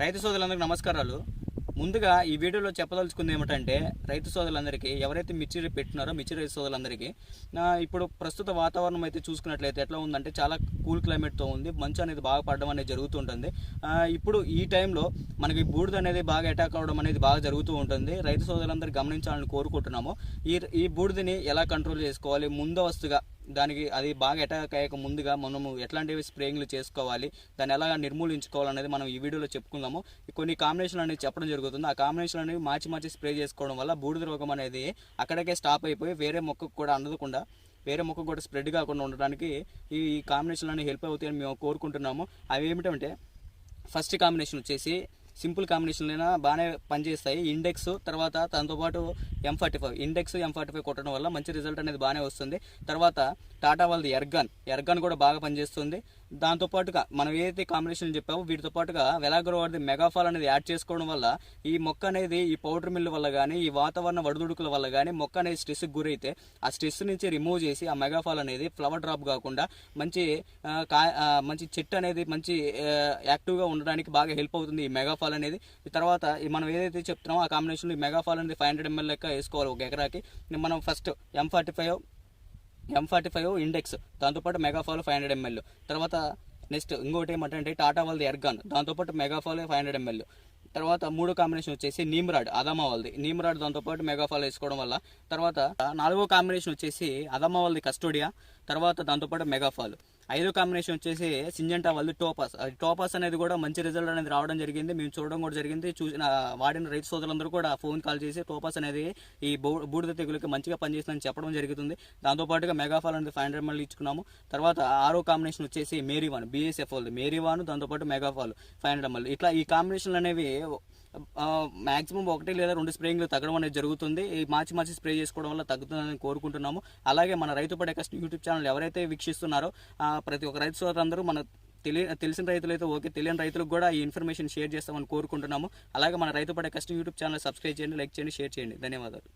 రైతు సోదరులందరికీ నమస్కారాలు. ముందుగా ఈ వీడియోలో చెప్పదలుచుకుంది ఏమిటంటే రైతు సోదరులందరికీ ఎవరైతే మిర్చి పెట్టినారో మిర్చి రైతు సోదరులందరికీ ఇప్పుడు ప్రస్తుత వాతావరణం అయితే చూసుకున్నట్లయితే ఎట్లా ఉందంటే చాలా కూల్ క్లైమేట్తో ఉంది. మంచు అనేది బాగా పడడం అనేది జరుగుతుంటుంది. ఇప్పుడు ఈ టైంలో మనకి బూడిద అనేది బాగా అటాక్ అవడం అనేది బాగా జరుగుతూ ఉంటుంది. రైతు సోదరులందరూ గమనించాలని కోరుకుంటున్నాము. ఈ ఈ బూడిదని ఎలా కంట్రోల్ చేసుకోవాలి? ముందవస్తుగా దానికి అది బాగా అటాక్ అయ్యాక ముందుగా మనము ఎట్లాంటివి స్ప్రేయింగ్లు చేసుకోవాలి దాన్ని ఎలా నిర్మూలించుకోవాలనేది మనం ఈ వీడియోలో చెప్పుకుందాము. కొన్ని కాంబినేషన్లు అనేది చెప్పడం జరుగుతుంది. ఆ కాంబినేషన్ అనేవి మార్చి మార్చి స్ప్రే చేసుకోవడం వల్ల బూడిద రోగం అనేది అక్కడికే స్టాప్ అయిపోయి వేరే మొక్కకు కూడా అందకుండా వేరే మొక్కకు కూడా స్ప్రెడ్ కాకుండా ఉండడానికి ఈ కాంబినేషన్లు అనేవి హెల్ప్ అవుతాయని మేము కోరుకుంటున్నాము. అవి ఏమిటంటే ఫస్ట్ కాంబినేషన్ వచ్చేసి సింపుల్ కాంబినేషన్లైనా బాగానే పనిచేస్తాయి. ఇండెక్స్ తర్వాత దాంతోపాటు M forty five index M forty five కొట్టడం వల్ల మంచి రిజల్ట్ అనేది బాగానే వస్తుంది. తర్వాత టాటా వాళ్ళది ఎర్గన్. ఎర్గన్ కూడా బాగా పనిచేస్తుంది. దాంతోపాటుగా మనం ఏదైతే కాంబినేషన్ చెప్పామో వీటితో పాటుగా వెలాగ్రో వాడిది మెగాఫాల్ అనేది యాడ్ చేసుకోవడం వల్ల ఈ మొక్క అనేది ఈ పౌడర్ మిల్ వల్ల కానీ ఈ వాతావరణ వడుదుడుకుల వల్ల కానీ మొక్క అనేది స్ట్రెస్కి గురైతే ఆ స్ట్రెస్ నుంచి రిమూవ్ చేసి ఆ మెగాఫాల్ అనేది ఫ్లవర్ డ్రాప్ కాకుండా మంచి మంచి చెట్టు అనేది మంచి యాక్టివ్గా ఉండడానికి బాగా హెల్ప్ అవుతుంది ఈ మెగాఫాల్ అనేది. తర్వాత మనం ఏదైతే చెప్తున్నామో ఆ కాంబినేషన్లో ఈ మెగాఫాల్ అనేది ఫైవ్ హండ్రెడ్ ఎంఎల్ లెక్క వేసుకోవాలి ఒక ఎకరాకి. మనం first M forty five M forty five index దాంతోపాటు మెగాఫాల్ ఫైవ్ హండ్రెడ్ ఎంఎల్ తర్వాత నెక్స్ట్ ఇంకోటి ఏమంటే టాటా వాళ్ళది ఎర్గాన్ దాంతోపాటు మెగాఫాల్ ఫైవ్ హండ్రెడ్ ఎంఎల్ తర్వాత మూడో కాంబినేషన్ వచ్చేసి నీమ్రాడ్ అదమ్మ వాళ్ళది. నీమ్రాడ్ దాంతోపాటు మెగాఫాల్ వేసుకోవడం వల్ల. తర్వాత నాలుగో కాంబినేషన్ వచ్చేసి అదమ్మ వాళ్ళది కస్టోడియా తర్వాత దాంతోపాటు మెగాఫాల్ ఐదో కాంబినేషన్ వచ్చేసి సింజంటా వాళ్ళు టోపాస్. అది టోపాస్ అనేది కూడా మంచి రిజల్ట్ అనేది రావడం జరిగింది. మేము చూడడం కూడా జరిగింది. చూసిన వాడిన రైతు సోదరులందరూ కూడా ఫోన్ కాల్ చేసి టోపాస్ అనేది ఈ బూ- బూడిద తెగులకి మంచిగా పనిచేస్తుందని చెప్పడం జరుగుతుంది. దాంతోపాటుగా మెగాఫాల్ అనేది ఫైవ్ హండ్రెడ్ మళ్ళీ ఇచ్చుకున్నాము. తర్వాత ఆరో కాంబినేషన్ వచ్చేసి మేరీ వన్ బీఎస్ఎఫ్ వాళ్ళు మేరీ వన్ దాంతోపాటు మెగాఫాల్ ఫైవ్ హండ్రెడ్ మళ్ళీ. ఇట్లా ఈ కాంబినేషన్లు అనేవి మాక్సిమం ఒకటి లేదా రెండు స్ప్రేయింగ్లు తగ్గడం అనేది జరుగుతుంది. ఈ మార్చి మార్చి స్ప్రే చేసుకోవడం వల్ల తగ్గుతుందని కోరుకుంటున్నాము. అలాగే మన రైతు పడే కష్టం యూట్యూబ్ ఛానల్ ఎవరైతే వీక్షిస్తున్నారో ప్రతి ఒక్క రైతు సోదరులందరూ మన తెలియ తెలిసిన రైతులైతే ఓకే తెలియని రైతులకు కూడా ఈ ఇన్ఫర్మేషన్ షేర్ చేస్తామని కోరుకుంటున్నాము. అలాగే మన రైతు పడే కష్టం యూట్యూబ్ ఛానల్ సబ్స్క్రైబ్ చేయండి లైక్ చేయండి షేర్ చేయండి. ధన్యవాదాలు.